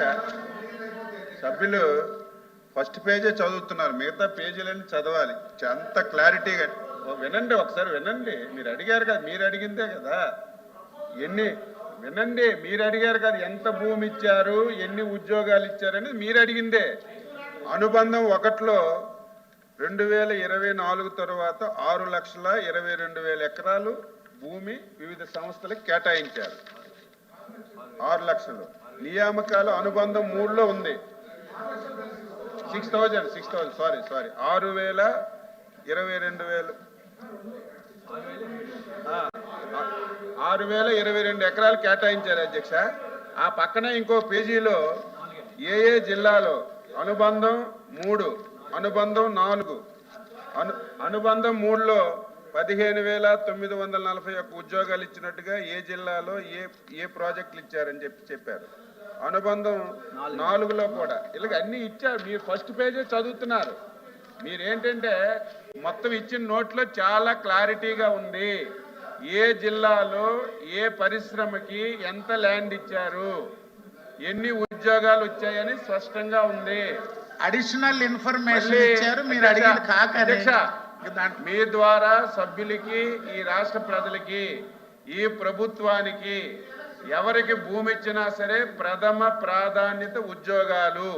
అధ్యక్ష సభ్యులు ఫస్ట్ పేజే చదువుతున్నారు. మిగతా పేజీలన్నీ చదవాలి. అంత క్లారిటీగా ఓ వినండి ఒకసారి వినండి. మీరు అడిగారు కదా మీరు అడిగిందే కదా. ఎన్ని? వినండి మీరు అడిగారు కదా ఎంత భూమి ఇచ్చారు ఎన్ని ఉద్యోగాలు ఇచ్చారని మీరు అడిగిందే. అనుబంధం ఒకటిలో రెండు వేల ఇరవై నాలుగు తర్వాత ఆరు లక్షల ఇరవై రెండు వేల ఎకరాలు భూమి వివిధ సంస్థలకు కేటాయించారు. ఆరు లక్షలు. నియామకాల అనుబంధం మూడులో ఉంది. Six thousand six thousand sorry sorry ఆరు వేల ఇరవై రెండు వేలు. ఆరు వేల ఇరవై రెండు ఎకరాలు కేటాయించారు అధ్యక్ష. ఆ పక్కన ఇంకో పేజీలో ఏ ఏ జిల్లాలో అనుబంధం మూడు అనుబంధం నాలుగు అను అనుబంధం మూడులో పదిహేను వేల తొమ్మిది వందల నలభై ఒక్క ఉద్యోగాలు ఇచ్చినట్టుగా ఏ జిల్లాలో ఏ ఏ ప్రాజెక్టులు ఇచ్చారని చెప్పి చెప్పారు. అనుబంధం నాలుగులో కూడా. ఇలాగ అన్ని ఇచ్చారు మీరు ఫస్ట్ పేజే చదువుతున్నారు. మీరేంటంటే మొత్తం ఇచ్చిన నోట్లో చాలా క్లారిటీగా ఉంది. ఏ జిల్లాలో ఏ పరిశ్రమకి ఎంత ల్యాండ్ ఇచ్చారు? ఎన్ని ఉద్యోగాలు వచ్చాయని స్పష్టంగా ఉంది. అడిషనల్ ఇన్ఫర్మేషన్ ఇచ్చారు. మీరు అధ్యక్ష, దాంట్లో మీ ద్వారా సభ్యులకి ఈ రాష్ట్ర ప్రజలకి ఈ ప్రభుత్వానికి ఎవరికి భూమి ఇచ్చినా సరే ప్రథమ ప్రాధాన్యత ఉద్యోగాలు.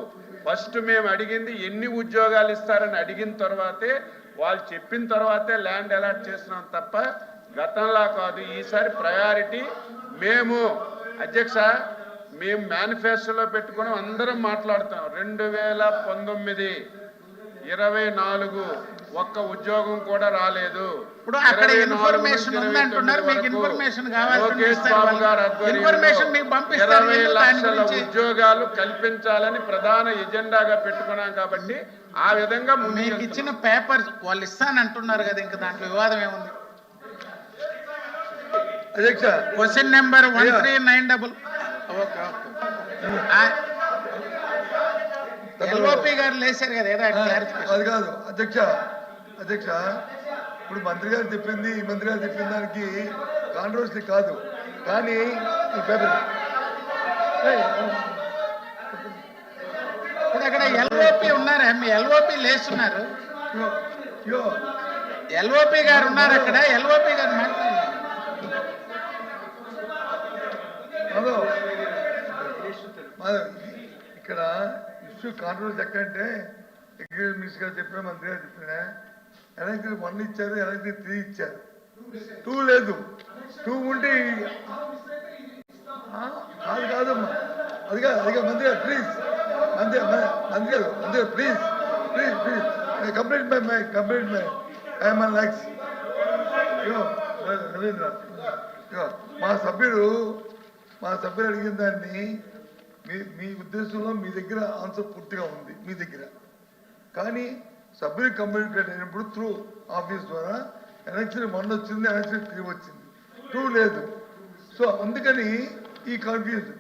ఫస్ట్ మేము అడిగింది ఎన్ని ఉద్యోగాలు ఇస్తారని అడిగిన తర్వాతే వాళ్ళు చెప్పిన తర్వాతే ల్యాండ్ అలాట్ చేస్తున్నాం తప్ప గతంలా కాదు. ఈసారి ప్రయారిటీ మేము. అధ్యక్ష మేము మేనిఫెస్టోలో పెట్టుకుని అందరం మాట్లాడుతాం రెండు వేల పంతొమ్మిది ఇరవై నాలుగు ఒక్క ఉద్యోగం కూడా రాలేదు ఇప్పుడు అక్కడ 24 ఇన్ఫర్మేషన్ నుంచి ఉంది అంటున్నారు. 29 మీకు ఇన్ఫర్మేషన్ ఇన్ఫర్మేషన్ మీకు పంపిస్తారు. 20 వీళ్ళు దాని లక్షల ఉద్యోగాలు కల్పించాలని ప్రధాన ఎజెండాగా పెట్టుకున్నాం కాబట్టి ఆ విధంగా ముందుకు మీకు. ఇచ్చిన పేపర్ వాళ్ళు ఇస్తానంటున్నారు కదా ఇంకా దాంట్లో వివాదం ఏముంది అధ్యక్ష question number one. Three nine double okay okay LOP గారు లేచారు కదా ఏదో అది కాదు. అధ్యక్ష అధ్యక్ష ఇప్పుడు మంత్రి గారు చెప్పింది ఈ మంత్రి గారు చెప్పిన దానికి కాంట్రవర్సీ కాదు. కానీ ఈ పేపర్ ఇప్పుడు అక్కడ ఎల్ఓపి ఉన్నారా మీ ఎల్ఓపి లేస్తున్నారు. ఎల్ఓపి గారు ఉన్నారు అక్కడ ఎల్ఓపి గారు మాట్లాడారు ఇక్కడ ఇష్యూ చెక్క ఎక్కడంటే ఎగ్జిక్యూటివ్ మినిస్టర్ గారు చెప్పిన మంత్రి గారు చెప్పిన. ఎలక్ట్రిక్ వన్ ఇచ్చారు ఎలక్ట్రిక్ త్రీ ఇచ్చారు. టూ లేదు. టూ ఉంటే కాదు కాదమ్మా. అది కాదు అది కాదు మంత్రి గారు ప్లీజ్ మంత్రి మంత్రి గారు మంత్రి గారు please please please complete my my complete my I'm lakhs Ravindra మా సభ్యుడు మా సభ్యులు అడిగిన దాన్ని మీ మీ ఉద్దేశంలో మీ దగ్గర ఆన్సర్ పూర్తిగా ఉంది మీ దగ్గర. కానీ సభ్యులు కమ్యూనికేట్ అయినప్పుడు త్రూ ఆఫీస్ ద్వారా ఎలక్షన్ వన్ వచ్చింది ఎలక్షన్ త్రీ వచ్చింది. టూ లేదు. సో అందుకని ఈ కన్ఫ్యూజన్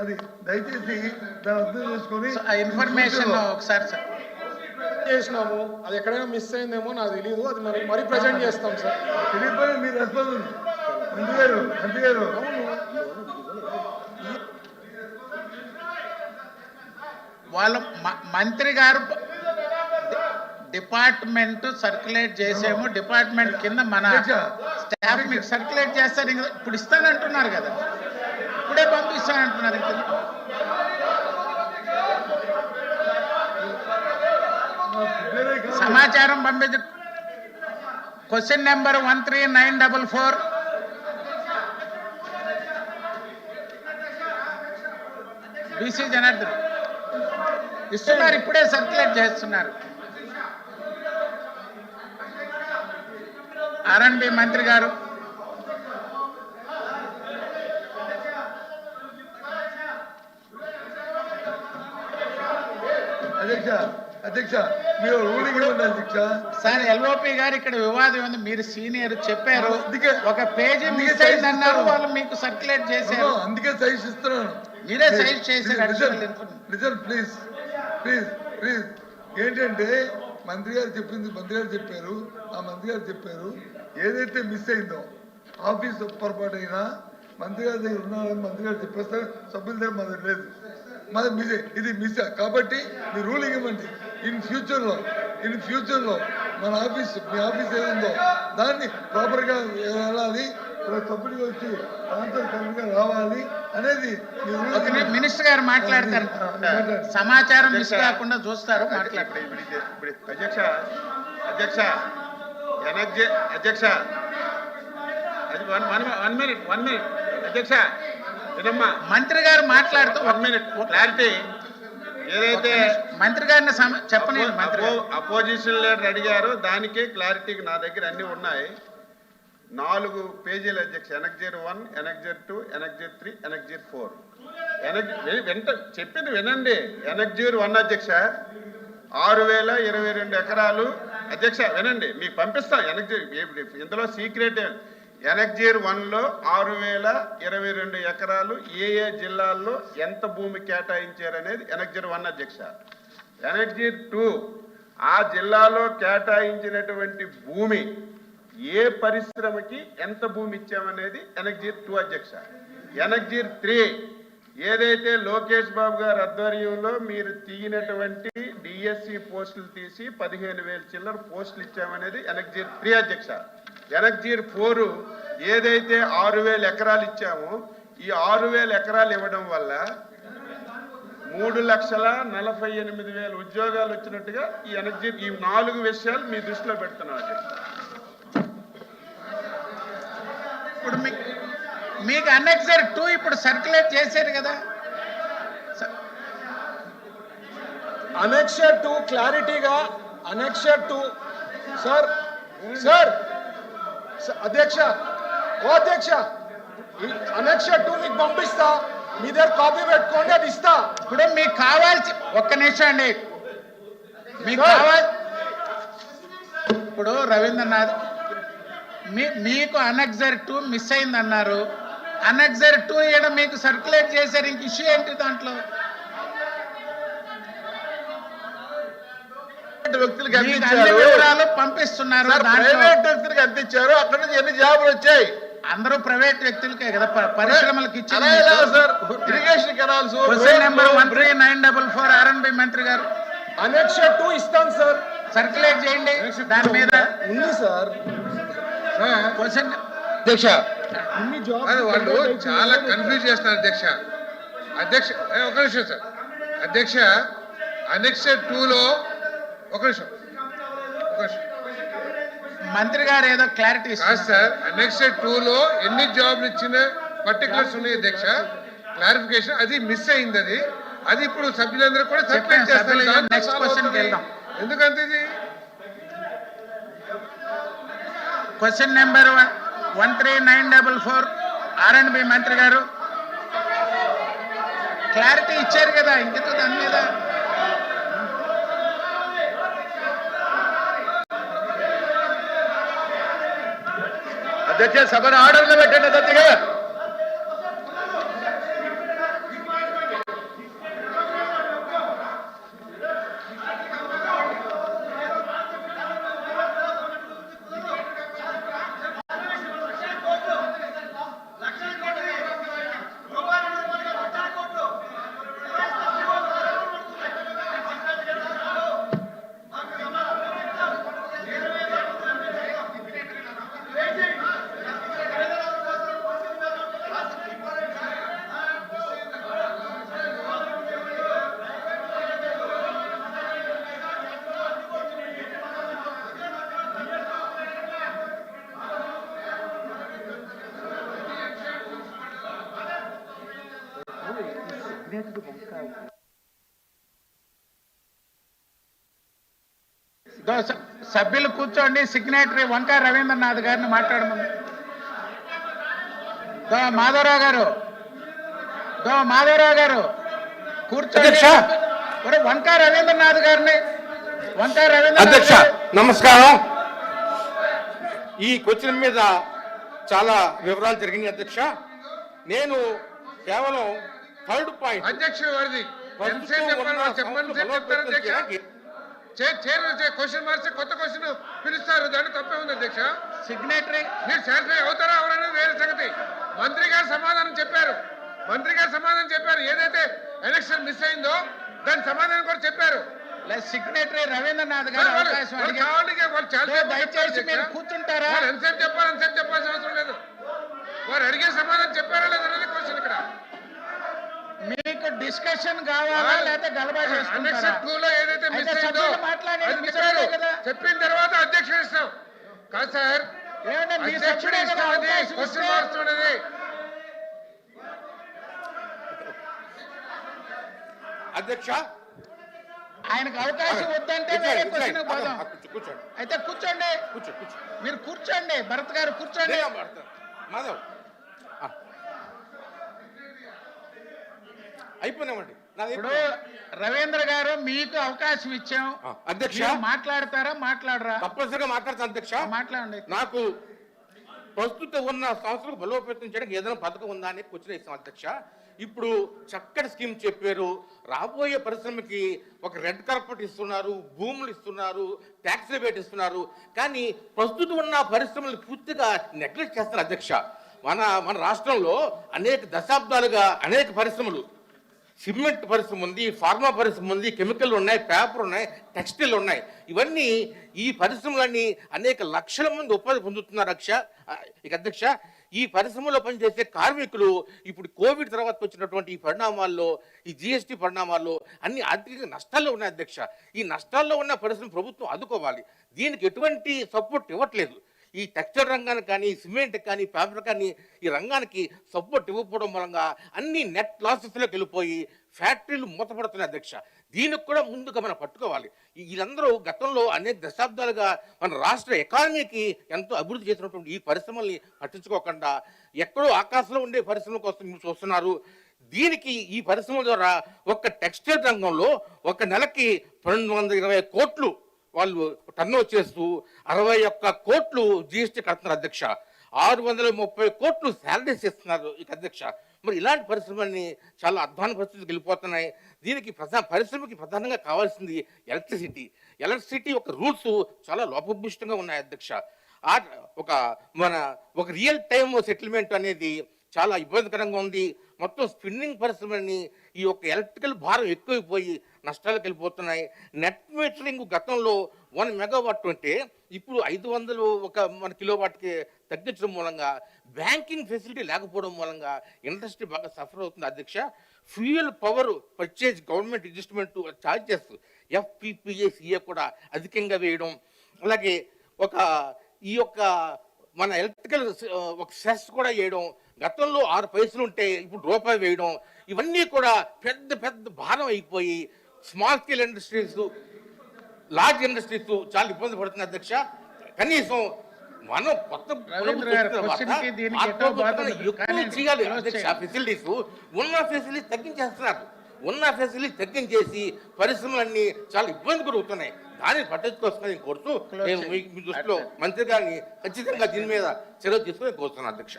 అది దయచేసి దాన్ని అర్థం చేసుకొని ఇన్ఫర్మేషన్ ఒకసారి సార్. చేసినాము. అది ఎక్కడైనా మిస్ అయిందేమో నాకు తెలియదు అది మరి మరీ ప్రజెంట్ చేస్తాం సార్. తెలియకపోయినా మీరు రెస్పాన్స్ మంత్రి గారు మంత్రి గారు. వాళ్ళ మ- మంత్రి గారు డిపార్ట్మెంట్ సర్క్యులేట్ చేసాము డిపార్ట్మెంట్ కింద మన స్టాఫ్ మీకు సర్క్యులేట్ చేస్తారు ఇంకా ఇప్పుడు ఇస్తానంటున్నారు కదా. ఇప్పుడే పంపిస్తానంటున్నారు ఇంకా. సమాచారం పంపించ. Question number one three nine double four. BC Janardhan. ఇస్తున్నారు ఇప్పుడే సర్క్యులేట్ చేస్తున్నారు. ఆర్ఎండ్బి మంత్రి గారు. అధ్యక్ష అధ్యక్ష మీరు రూలింగ్ ఇవ్వండి అధ్యక్ష. సార్ ఎల్ఓపి గారు ఇక్కడ వివాదం ఉంది మీరు సీనియర్ చెప్పారు. ఒక పేజీ మిస్ అయిందన్నారు వాళ్ళు మీకు సర్క్యులేట్ చేశారు. అందుకే సజెస్ట్ ఇస్తున్నాను. మీరే సజెస్ట్ చేశారు ప్లీజ్ ప్లీజ్ ప్లీజ్ ఏంటంటే మంత్రి గారు చెప్పింది మంత్రి గారు చెప్పారు ఆ మంత్రి గారు చెప్పారు ఏదైతే మిస్ అయిందో ఆఫీస్ పొరపాటు అయినా మంత్రి గారి దగ్గర ఉన్నారని మంత్రి గారు చెప్పేస్తారు సభ్యుల దగ్గర మన లేదు. మాది మీదే ఇది మిస్ కాబట్టి మీ రూలింగ్ ఇవ్వండి. ఇన్ ఫ్యూచర్లో ఇన్ ఫ్యూచర్లో మన ఆఫీస్ మీ ఆఫీస్ ఏముందో దాన్ని ప్రాపర్గా వెళ్ళాలి సభ్యుడికి వచ్చి ఆన్సర్ కరెక్ట్గా రావాలి అనేది మినిస్టర్ గారు మాట్లాడతారు. సమాచారం మిస్ కాకుండా చూస్తారు మాట్లాడతారు. ఇప్పుడు అధ్యక్ష అధ్యక్ష ఎనర్జీ అధ్యక్ష. అది one one one minute one minute. అధ్యక్ష వినమ్మా. మంత్రి గారు మాట్లాడుతూ వన్ మినిట్ క్లారిటీ. ఏదైతే మంత్రి గారిని సమ- చెప్పని మంత్రి. అపోజిషన్ లీడర్ అడిగారు దానికి క్లారిటీకి నా దగ్గర అన్ని ఉన్నాయి. నాలుగు పేజీల అధ్యక్ష. Annexure one annexure two annexure three annexure four. ఎనక్ వెంట చెప్పింది వినండి. ఎనక్జీర్ వన్ అధ్యక్ష ఆరు వేల ఇరవై రెండు ఎకరాలు. అధ్యక్ష వినండి. మీకు పంపిస్తాం. ఎనక్జీర్ ఇందులో సీక్రెట్ ఎనక్జీర్ వన్లో ఆరు వేల ఇరవై రెండు ఎకరాలు ఏ ఏ జిల్లాల్లో ఎంత భూమి కేటాయించారనేది ఎనక్జీర్ వన్ అధ్యక్ష. ఎనక్జీర్ టూ ఆ జిల్లాలో కేటాయించినటువంటి భూమి ఏ పరిశ్రమకి ఎంత భూమి ఇచ్చామనేది ఎనర్జీర్ టూ అధ్యక్ష. Annexure three. ఏదైతే లోకేష్ బాబు గారి ఆధ్వర్యంలో మీరు తీయనటువంటి డిఎస్సి పోస్టులు తీసి పదిహేను వేల చిల్లర పోస్టులు ఇచ్చామనేది ఎనర్జీర్ త్రీ అధ్యక్ష. ఎనర్జీర్ ఫోర్ ఏదైతే ఆరు వేల ఎకరాలు ఇచ్చామో ఈ ఆరు వేల ఎకరాలు ఇవ్వడం వల్ల మూడు లక్షల నలభై ఎనిమిది వేల ఉద్యోగాలు వచ్చినట్టుగా ఈ ఎనర్జీ ఈ నాలుగు విషయాలు మీ దృష్టిలో పెడుతున్నాం అధ్యక్ష. ఇప్పుడు మీ- మీకు అన్నెక్సర్ టూ ఇప్పుడు సర్క్యులేట్ చేశారు కదా. అనెక్షర్ టు క్లారిటీగా అనెక్షర్ టు. సార్ సార్ అధ్యక్ష ఓ అధ్యక్ష అనెక్షర్ టు మీకు పంపిస్తా. మీ దగ్గర కాపీ పెట్టుకోండి అది ఇస్తా. ఇప్పుడు మీకు కావాల్సి ఒక్క నిమిషం అండి. మీకు. కావాలి ఇప్పుడు రవీంద్రనాథ్ మీ మీకు అనెక్సర్ టూ మిస్ అయిందన్నారు. అనెక్సర్ టూ ఇక్కడ మీకు సర్క్యులేట్ చేశారు ఇంక ఇష్యూ ఏంటి దాంట్లో? వ్యక్తులకు అందించారు. వివరాలు పంపిస్తున్నారు సార్ దాంట్లో. ప్రైవేట్ వ్యక్తులకు అందించారు. అక్కడ నుంచి ఎన్ని జాబులు వచ్చాయి? అందరూ ప్రైవేట్ వ్యక్తులకే కదా పరిశ్రమలకు irrigation canals question number one three nine double four RNB మంత్రి గారు. టు ఇస్తాను సార్. సర్క్యులేట్ చేయండి. దాని మీద ఉంది సార్. క్వశ్చన్. అధ్యక్ష. వాళ్ళు చాలా కన్ఫ్యూజ్ చేస్తున్నారు అధ్యక్ష. అధ్యక్ష ఒక నిమిషం సార్. అధ్యక్ష అనెక్స్ టూలో ఒక నిమిషం. ఒక నిమిషం. మంత్రి గారు ఏదో క్లారిటీ సార్. అనెక్స్ టూలో ఎన్ని జాబ్లు ఇచ్చిన పర్టికులర్స్ ఉన్నాయి అధ్యక్ష? క్లారిఫికేషన్ అది మిస్ అయింది అది. అది ఇప్పుడు సభ్యులందరూ కూడా సర్క్యులేట్ చేస్తారు. సభ్యులు దాంట్లో question number one one three nine double four R and B మంత్రి గారు. క్లారిటీ ఇచ్చారు కదా ఇంకతో దాని మీద. అధ్యక్ష సభను ఆర్డర్లో పెట్టండి అధ్యక్ష స- సభ్యులు కూర్చోండి. సిగ్నేటరీ వంకా రవీంద్రనాథ్ గారిని మాట్లాడమని. దో మాధవరావు గారు. దో మాధవరావు గారు. కూర్చోండి. వంకా రవీంద్రనాథ్ గారిని. వంకా రవీంద్రనాథ్ అధ్యక్ష నమస్కారం. ఈ క్వశ్చన్ మీద చాలా వివరాలు జరిగినాయి అధ్యక్ష. నేను కేవలం థర్డ్ పాయింట్ అధ్యక్ష వారిది. క్వశ్చన్ మార్చి కొత్త క్వశ్చన్ పిలుస్తారు. దాంట్లో తప్పే ఉంది అధ్యక్ష. సిగ్నేటరీ మీరు సాటిస్ఫై అవుతారా? ఎవరనేది వేరే సంగతి. మంత్రి గారు సమాధానం మంత్రి గారు సమాధానం చెప్పారు. ఏదైతే ఎలక్షన్ మిస్ అయిందో దాని సమాధానం కూడా చెప్పారు. సిగ్నేటరీ రవీంద్రనాథ్ గారు దయచేసి చెప్పారు మీరు. కూర్చుంటారా? ఎంతసేపు చెప్పాలి ఎంతసేపు చెప్పాల్సిన అవసరం లేదు. వారు అడిగే సమాధానం చెప్పారా లేదనేది క్వశ్చన్ మీకు డిస్కషన్ కావాలా లేకపోతే గలబా చేసుకుంటారా? ఏదైతే మిస్ అయిందో. చెప్పిన తర్వాత అధ్యక్షుడు ఇస్తాం. కాదు సార్ అది క్వశ్చన్? మార్క్స్ అధ్యక్ష? ఆయనకు అవకాశం వద్దంటే అయితే కూర్చోండి. కూర్చో కూర్చో. మీరు కూర్చోండి. భరత్ గారు కూర్చోండి. మాధవ్ ఆ. అయిపోయినామండి. ఇప్పుడు. రవీంద్ర గారు మీకు అవకాశం ఇచ్చాం. అధ్యక్ష. మాట్లాడతారా మాట్లాడరా? తప్పనిసరిగా మాట్లాడతాను అధ్యక్ష. మాట్లాడండి. నాకు ప్రస్తుతం ఉన్న సంస్థలకు బలోపేతం చేయడానికి ఏదైనా పథకం ఉందా అని క్వశ్చన్ ఇస్తాం అధ్యక్ష. ఇప్పుడు చక్కటి స్కీమ్ చెప్పారు. రాబోయే పరిశ్రమకి ఒక రెడ్ కార్పెట్ ఇస్తున్నారు భూములు ఇస్తున్నారు ట్యాక్స్ రిబేట్ ఇస్తున్నారు. కానీ ప్రస్తుతం ఉన్న పరిశ్రమలు పూర్తిగా నెగ్లెక్ట్ చేస్తారు అధ్యక్ష. మన మన రాష్ట్రంలో అనేక దశాబ్దాలుగా అనేక పరిశ్రమలు సిమెంట్ పరిశ్రమ ఉంది ఫార్మా పరిశ్రమ ఉంది కెమికల్ ఉన్నాయి పేపర్ ఉన్నాయి టెక్స్టైల్ ఉన్నాయి. ఇవన్నీ ఈ పరిశ్రమలన్నీ అనేక లక్షల మంది ఉపాధి పొందుతున్నారు అక్ష ఇక అధ్యక్ష. ఈ పరిశ్రమలో పనిచేసే కార్మికులు ఇప్పుడు కోవిడ్ తర్వాత వచ్చినటువంటి ఈ పరిణామాల్లో ఈ జిఎస్టీ పరిణామాల్లో అన్ని ఆర్థిక నష్టాల్లో ఉన్నాయి అధ్యక్ష. ఈ నష్టాల్లో ఉన్న పరిశ్రమ ప్రభుత్వం ఆదుకోవాలి. దీనికి ఎటువంటి సపోర్ట్ ఇవ్వట్లేదు. ఈ టెక్స్టైల్ రంగానికి కానీ సిమెంట్ కానీ పేపర్ కానీ ఈ రంగానికి సపోర్ట్ ఇవ్వకపోవడం మూలంగా అన్ని నెట్ లాసెస్లోకి వెళ్ళిపోయి ఫ్యాక్టరీలు మూతపడుతున్నాయి అధ్యక్ష. దీనికి కూడా ముందుగా మనం పట్టుకోవాలి. వీళ్ళందరూ గతంలో అనేక దశాబ్దాలుగా మన రాష్ట్ర ఎకానమీకి ఎంతో అభివృద్ధి చేసినటువంటి ఈ పరిశ్రమల్ని పట్టించుకోకుండా ఎక్కడో ఆకాశంలో ఉండే పరిశ్రమల కోసం మీరు చూస్తున్నారు. దీనికి ఈ పరిశ్రమల ద్వారా ఒక టెక్స్టైల్ రంగంలో ఒక నెలకి పన్నెండు వందల ఇరవై కోట్లు వాళ్ళు టర్న్ చేస్తూ అరవై ఒక్క కోట్లు జిఎస్టీ కడుతున్నారు అధ్యక్ష. ఆరు వందల ముప్పై కోట్లు శాలరీస్ ఇస్తున్నారు ఇక అధ్యక్ష. మరి ఇలాంటి పరిశ్రమల్ని చాలా అధ్వాన పరిస్థితికి వెళ్ళిపోతున్నాయి. దీనికి ప్రధా పరిశ్రమకి ప్రధానంగా కావాల్సింది ఎలక్ట్రిసిటీ. ఎలక్ట్రిసిటీ ఒక రూల్స్ చాలా లోపభూష్టంగా ఉన్నాయి అధ్యక్ష. ఆ ఒక మన ఒక రియల్ టైమ్ సెటిల్మెంట్ అనేది చాలా ఇబ్బందికరంగా ఉంది. మొత్తం స్పిన్నింగ్ పరిశ్రమని ఈ యొక్క ఎలక్ట్రికల్ భారం ఎక్కువైపోయి నష్టాలకు వెళ్ళిపోతున్నాయి నెట్ మీటరింగ్ గతంలో వన్ మెగావాట్ ఉంటే ఇప్పుడు ఐదు వందలు ఒక మన కిలోవాట్కి తగ్గించడం మూలంగా బ్యాంకింగ్ ఫెసిలిటీ లేకపోవడం మూలంగా ఇండస్ట్రీ బాగా సఫర్ అవుతుంది అధ్యక్ష. Fuel power purchase government adjustment charges FPPACA కూడా అధికంగా వేయడం. అలాగే ఒక ఈ యొక్క మన ఎలక్ట్రికల్ ఒక సెస్ కూడా వేయడం. గతంలో ఆరు పైసలు ఉంటే ఇప్పుడు రూపాయి వేయడం. ఇవన్నీ కూడా పెద్ద పెద్ద భారం అయిపోయి small scale industries large industries చాలా ఇబ్బంది పడుతుంది అధ్యక్ష. కనీసం మనం కొత్త ఎక్కువ చేయాలి అధ్యక్ష. ఫెసిలిటీస్ ఉన్న ఫెసిలిటీస్ తగ్గించేస్తున్నారు. ఉన్న ఫెసిలిటీస్ తగ్గించేసి పరిశ్రమలన్నీ చాలా ఇబ్బంది గురవుతున్నాయి దాన్ని పట్టించుకోవాల్సింది కోరుతూ నేను మీ దృష్టిలో మంత్రి గారిని ఖచ్చితంగా దీని మీద చర్య తీసుకుని కోరుతున్నాను అధ్యక్ష.